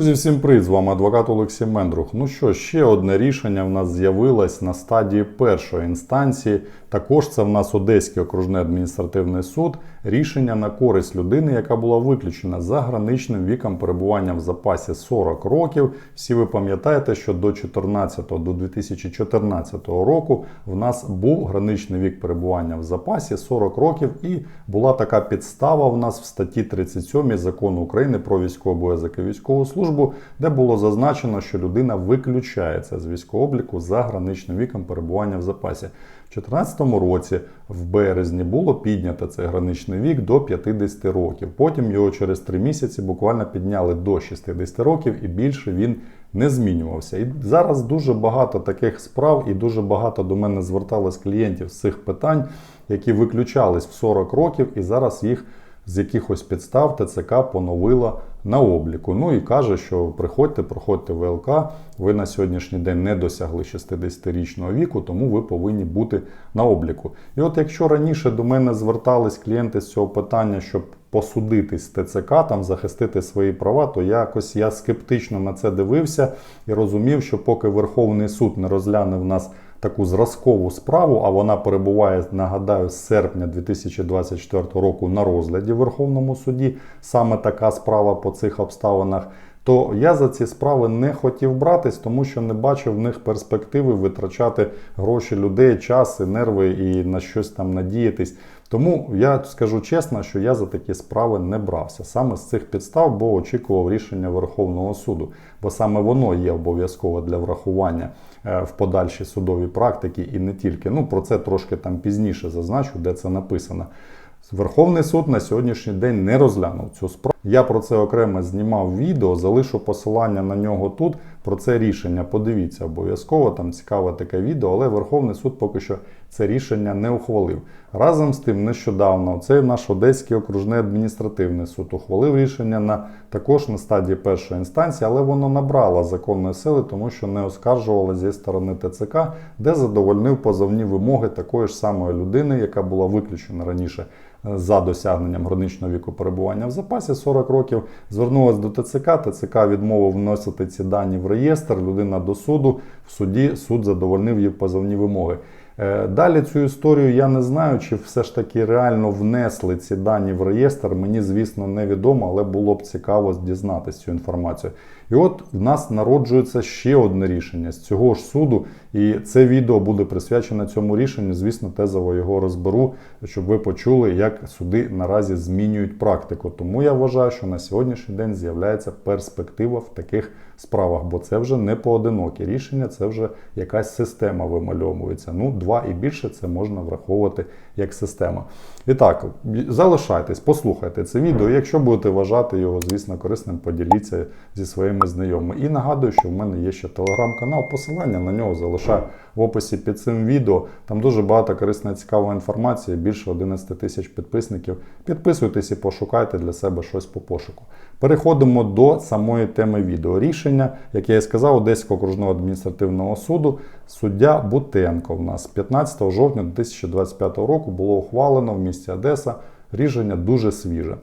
Друзі, всім привіт! З вами адвокат Олексій Мендрух. Ну що, ще одне рішення в нас з'явилось на стадії першої інстанції. Також це в нас Одеський окружний адміністративний суд. Рішення на користь людини, яка була виключена за граничним віком перебування в запасі 40 років. Всі ви пам'ятаєте, що до 14 до 2014 року в нас був граничний вік перебування в запасі 40 років, і була така підстава в нас в статті 37 закону України про військовий обов'язок і військову службу, де було зазначено, що людина виключається з військового обліку за граничним віком перебування в запасі. У 2014 році в березні було піднято цей граничний вік до 50 років. Потім його через 3 місяці буквально підняли до 60 років і більше він не змінювався. І зараз дуже багато таких справ, і дуже багато до мене звертались клієнтів з цих питань, які виключались в 40 років, і зараз їх з якихось підстав ТЦК поновила на обліку. Ну і каже, що приходьте, проходьте ВЛК. Ви на сьогоднішній день не досягли 60-річного віку, тому ви повинні бути на обліку. І от якщо раніше до мене звертались клієнти з цього питання, щоб посудитись з ТЦК, там захистити свої права, то якось я скептично на це дивився і розумів, що поки Верховний суд не розгляне в нас таку зразкову справу, а вона перебуває, нагадаю, з серпня 2024 року на розгляді в Верховному суді, саме така справа по цих обставинах. То я за ці справи не хотів братись, тому що не бачив в них перспективи витрачати гроші людей, час і нерви і на щось там надіятись. Тому я скажу чесно, що я за такі справи не брався саме з цих підстав, бо очікував рішення Верховного суду, бо саме воно є обов'язково для врахування е, в подальшій судовій практиці і не тільки. Ну про це трошки там пізніше зазначу, де це написано. Верховний суд на сьогоднішній день не розглянув цю справу. Я про це окремо знімав відео, залишу посилання на нього тут. Про це рішення подивіться обов'язково. Там цікаве таке відео, але Верховний суд поки що це рішення не ухвалив. Разом з тим, нещодавно цей наш Одеський окружний адміністративний суд ухвалив рішення на також на стадії першої інстанції, але воно набрало законної сили, тому що не оскаржувало зі сторони ТЦК, де задовольнив позовні вимоги такої ж самої людини, яка була виключена раніше за досягненням граничного віку перебування в запасі 40 років. Звернулася до ТЦК. ТЦК відмовив вносити ці дані в реєстр. Людина до суду в суді суд задовольнив її позовні вимоги. Е, Далі цю історію я не знаю, чи все ж таки реально внесли ці дані в реєстр. Мені, звісно, невідомо, але було б цікаво дізнатися цю інформацію. І от в нас народжується ще одне рішення з цього ж суду, і це відео буде присвячене цьому рішенню. Звісно, тезово його розберу, щоб ви почули, як суди наразі змінюють практику. Тому я вважаю, що на сьогоднішній день з'являється перспектива в таких справах, бо це вже не поодинокі рішення, це вже якась система вимальовується. Ну, два і більше це можна враховувати як система. І так, залишайтесь, послухайте це відео. Якщо будете вважати його, звісно, корисним, поділіться зі своїми знайомими. І нагадую, що в мене є ще телеграм-канал, посилання на нього залишаю в описі під цим відео. Там дуже багато корисної цікавої інформації, більше 11 тисяч підписників. Підписуйтесь і пошукайте для себе щось по пошуку. Переходимо до самої теми відео. Рішення, як я і сказав, Одеського окружного адміністративного суду, суддя Бутенко в нас 15 жовтня 2025 року було ухвалено в місті Одеса. Рішення дуже свіже.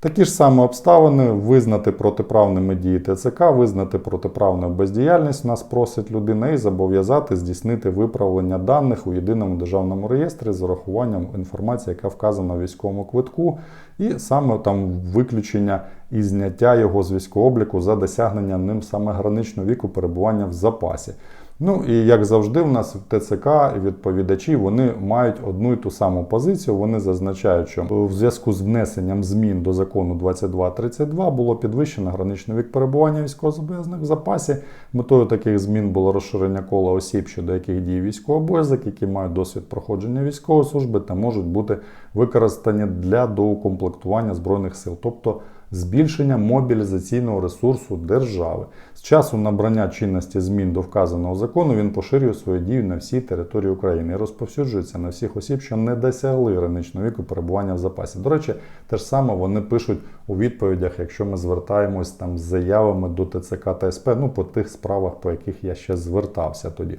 Такі ж самі обставини визнати протиправними дії ТЦК, визнати протиправною бездіяльність нас просить людина і зобов'язати здійснити виправлення даних у єдиному державному реєстрі з урахуванням інформації, яка вказана в військовому квитку, і саме там виключення і зняття його з військового обліку за досягнення ним саме граничного віку перебування в запасі. Ну і як завжди, в нас в ТЦК відповідачі вони мають одну і ту саму позицію. Вони зазначають, що в зв'язку з внесенням змін до закону 2232 було підвищено граничний вік перебування військовозобов'язаних в запасі. Метою таких змін було розширення кола осіб, щодо яких діє військовий обов'язок, які мають досвід проходження військової служби та можуть бути використані для доукомплектування збройних сил, тобто збільшення мобілізаційного ресурсу держави. З часу набрання чинності змін до вказаного закону він поширює свою дію на всій території України і розповсюджується на всіх осіб, що не досягли граничного віку перебування в запасі. До речі, те ж саме вони пишуть у відповідях, якщо ми звертаємось там з заявами до ТЦК та СП, ну по тих справах, по яких я ще звертався тоді.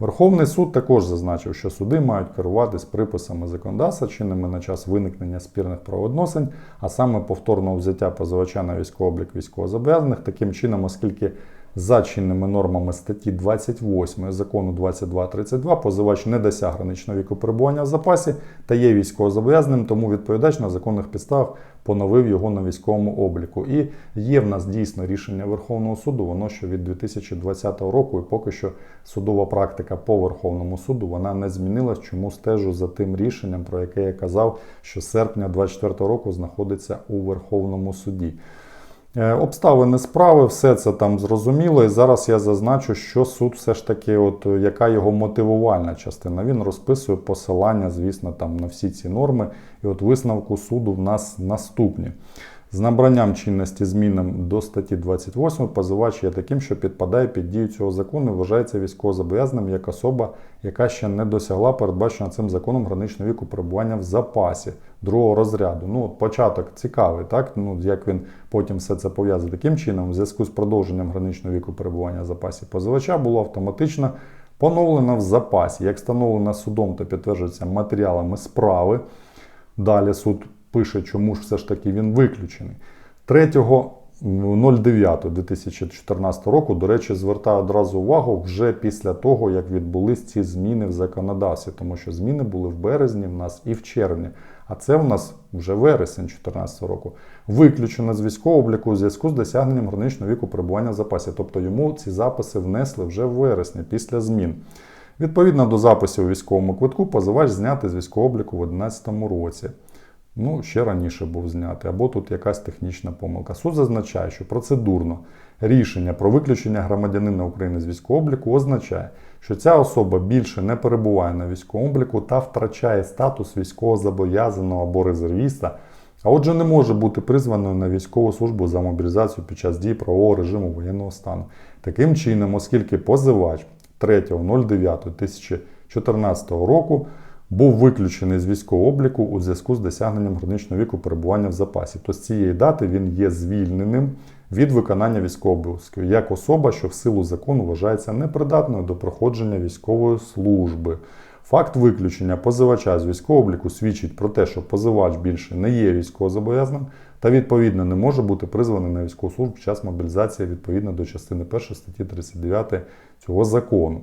Верховний суд також зазначив, що суди мають керуватись приписами законодавства, чинними на час виникнення спірних правовідносин, а саме повторного взяття позивача на військовий облік військовозобов'язаних, таким чином, оскільки за чинними нормами статті 28 закону 2232 позивач не досяг граничного віку перебування в запасі та є військовозобов'язаним, тому відповідач на законних підставах поновив його на військовому обліку. І є в нас дійсно рішення Верховного суду, воно що від 2020 року, і поки що судова практика по Верховному суду вона не змінилась. Чому стежу за тим рішенням, про яке я казав, що серпня 2024 року знаходиться у Верховному суді. Е, Обставини справи, все це там зрозуміло. І зараз я зазначу, що суд все ж таки, от е, яка його мотивувальна частина. Він розписує посилання, звісно, там на всі ці норми. І от висновку суду в нас наступні. З набранням чинності змінам до статті 28 позивач є таким, що підпадає під дію цього закону і вважається військовозобов'язаним як особа, яка ще не досягла передбаченого цим законом граничного віку перебування в запасі другого розряду. Ну, от початок цікавий, так? Ну, як він потім все це пов'язує таким чином, в зв'язку з продовженням граничного віку перебування в запасі позивача було автоматично поновлено в запасі. Як встановлено судом та підтверджується матеріалами справи. Далі суд пише, чому ж все ж таки він виключений. 3.09.2014 року, до речі, звертаю одразу увагу вже після того, як відбулись ці зміни в законодавстві, тому що зміни були в березні в нас і в червні. А це в нас вже вересень 2014 року. Виключено з військового обліку у зв'язку з досягненням граничного віку перебування в запасі. Тобто йому ці записи внесли вже в вересні після змін. Відповідно до записів у військовому квитку, позивач знятий з військового обліку в 2011 році. Ну, ще раніше був знятий, або тут якась технічна помилка. Суд зазначає, що процедурно рішення про виключення громадянина України з військового обліку означає, що ця особа більше не перебуває на військовому обліку та втрачає статус військовозобов'язаного або резервіста, а отже, не може бути призваною на військову службу за мобілізацію під час дії правового режиму воєнного стану. Таким чином, оскільки позивач 3.09.2014 року був виключений з військового обліку у зв'язку з досягненням граничного віку перебування в запасі. То з цієї дати він є звільненим від виконання військового обов'язків як особа, що в силу закону вважається непридатною до проходження військової служби. Факт виключення позивача з військового обліку свідчить про те, що позивач більше не є військовозобов'язаним та відповідно не може бути призваний на військову службу під час мобілізації відповідно до частини 1 статті 39 цього закону.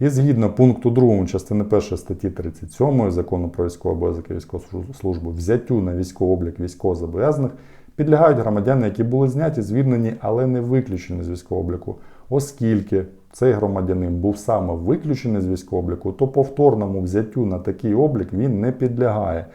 І згідно пункту 2 частини 1 статті 37 закону про військовий обов'язок і військову службу, взяттю на військовий облік військовозобов'язаних підлягають громадяни, які були зняті, звільнені, але не виключені з військового обліку, оскільки цей громадянин був саме виключений з військового обліку, то повторному взяттю на такий облік він не підлягає.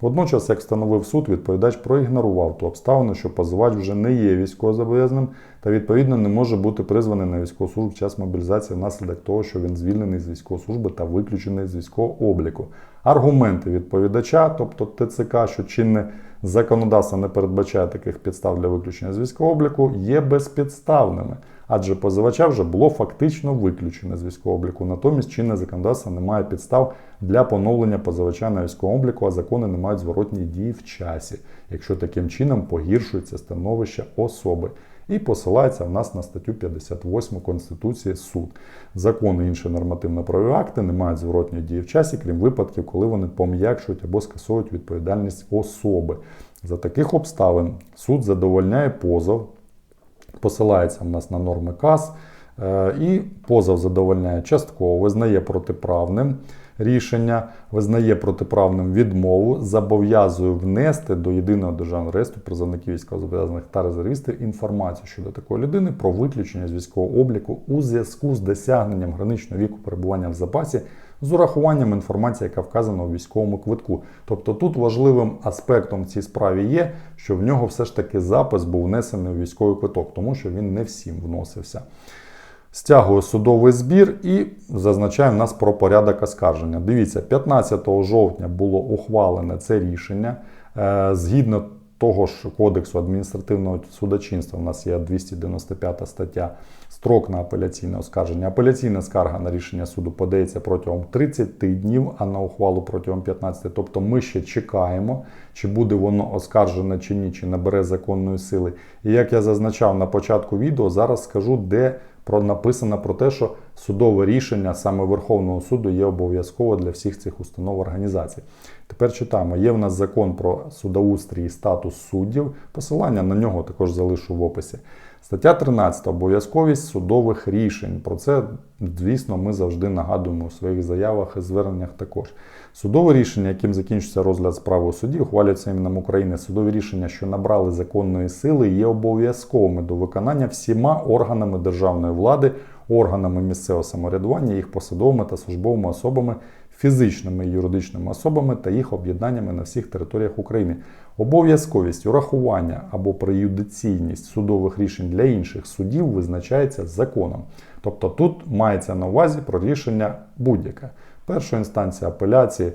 Водночас, як встановив суд, відповідач проігнорував ту обставину, що позивач вже не є військовозобов'язаним та відповідно не може бути призваний на військову службу під час мобілізації внаслідок того, що він звільнений з військової служби та виключений з військового обліку. Аргументи відповідача, тобто ТЦК, що чинне законодавство не передбачає таких підстав для виключення з військового обліку, є безпідставними, адже позивача вже було фактично виключено з військового обліку. Натомість чинне законодавство не має підстав для поновлення позивача на військовому обліку, а закони не мають зворотній дії в часі, якщо таким чином погіршується становище особи. І посилається в нас на статтю 58 Конституції суд. Закони інші нормативно-правові акти не мають зворотньої дії в часі, крім випадків, коли вони пом'якшують або скасовують відповідальність особи. За таких обставин суд задовольняє позов, посилається в нас на норми КАС, е, і позов задовольняє частково, визнає протиправним рішення, визнає протиправним відмову, зобов'язує внести до єдиного державного реєстру призовників військовозобов'язаних та резервістів інформацію щодо такої людини про виключення з військового обліку у зв'язку з досягненням граничного віку перебування в запасі з урахуванням інформації, яка вказана у військовому квитку. Тобто тут важливим аспектом в цій справі є, що в нього все ж таки запис був внесений у військовий квиток, тому що він не всім вносився. Стягую судовий збір і зазначаю в нас про порядок оскарження. Дивіться, 15 жовтня було ухвалене це рішення. Е, Згідно того ж кодексу адміністративного судочинства, у нас є 295 стаття, строк на апеляційне оскарження. Апеляційна скарга на рішення суду подається протягом 30 днів, а на ухвалу протягом 15. Тобто ми ще чекаємо, чи буде воно оскаржене чи ні, чи набере законної сили. І як я зазначав на початку відео, зараз скажу, де про написано про те, що судове рішення саме Верховного суду є обов'язково для всіх цих установ організацій. Тепер читаємо: є в нас закон про судоустрій і статус суддів. Посилання на нього також залишу в описі. Стаття 13. Обов'язковість судових рішень. Про це, звісно, ми завжди нагадуємо у своїх заявах і зверненнях також. Судове рішення, яким закінчиться розгляд справи у суді, ухвалюється іменем України. Судові рішення, що набрали законної сили, є обов'язковими до виконання всіма органами державної влади, органами місцевого самоврядування, їх посадовими та службовими особами, фізичними і юридичними особами та їх об'єднаннями на всіх територіях України. Обов'язковість урахування або преюдиційність судових рішень для інших судів визначається законом. Тобто тут мається на увазі про рішення будь-яке. Першої інстанції апеляції,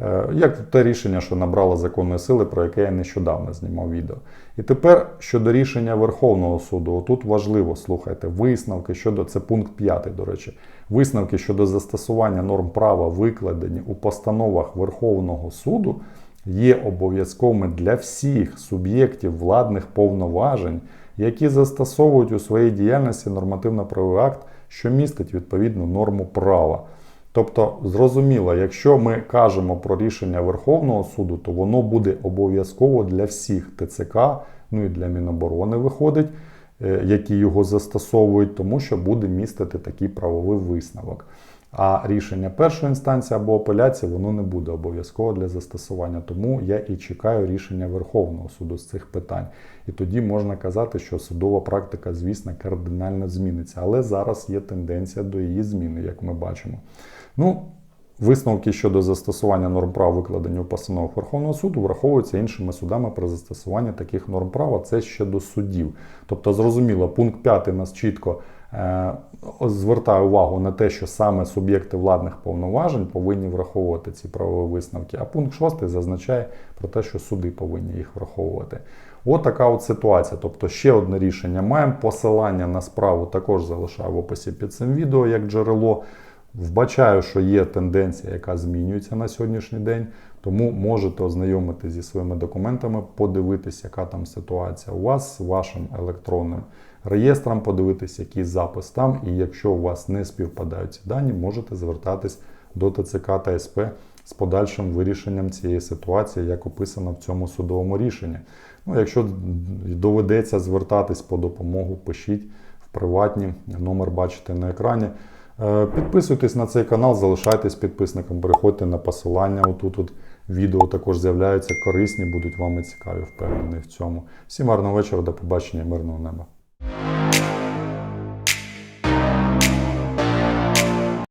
е, як те рішення, що набрало законної сили, про яке я нещодавно знімав відео. І тепер щодо рішення Верховного суду, тут важливо слухайте висновки щодо це пункт 5, до речі, висновки щодо застосування норм права, викладені у постановах Верховного суду, є обов'язковими для всіх суб'єктів владних повноважень, які застосовують у своїй діяльності нормативно-правовий акт, що містить відповідну норму права. Тобто, зрозуміло, якщо ми кажемо про рішення Верховного суду, то воно буде обов'язково для всіх ТЦК, ну і для Міноборони виходить, які його застосовують, тому що буде містити такий правовий висновок. А рішення першої інстанції або апеляції воно не буде обов'язково для застосування. Тому я і чекаю рішення Верховного суду з цих питань. І тоді можна казати, що судова практика, звісно, кардинально зміниться. Але зараз є тенденція до її зміни, як ми бачимо. Ну, Висновки щодо застосування норм права, викладені у постановах Верховного суду, враховуються іншими судами при застосуванні таких норм права. Це ще до судів. Тобто, зрозуміло, пункт 5 нас чітко е, звертає увагу на те, що саме суб'єкти владних повноважень повинні враховувати ці правові висновки. А пункт 6 зазначає про те, що суди повинні їх враховувати. От така от ситуація. Тобто ще одне рішення маємо. Посилання на справу також залишаю в описі під цим відео як джерело. Вбачаю, що є тенденція, яка змінюється на сьогоднішній день, тому можете ознайомитися зі своїми документами, подивитися, яка там ситуація у вас з вашим електронним реєстром, подивитися, який запис там. І якщо у вас не співпадають ці дані, можете звертатись до ТЦК та СП з подальшим вирішенням цієї ситуації, як описано в цьому судовому рішенні. Ну, якщо доведеться звертатись по допомогу, пишіть в приватні, номер бачите на екрані. Е, Підписуйтесь на цей канал, залишайтесь підписником, переходьте на посилання. Отут от відео також з'являються корисні, будуть вам і цікаві, впевнений в цьому. Всім гарного вечора, до побачення, мирного неба.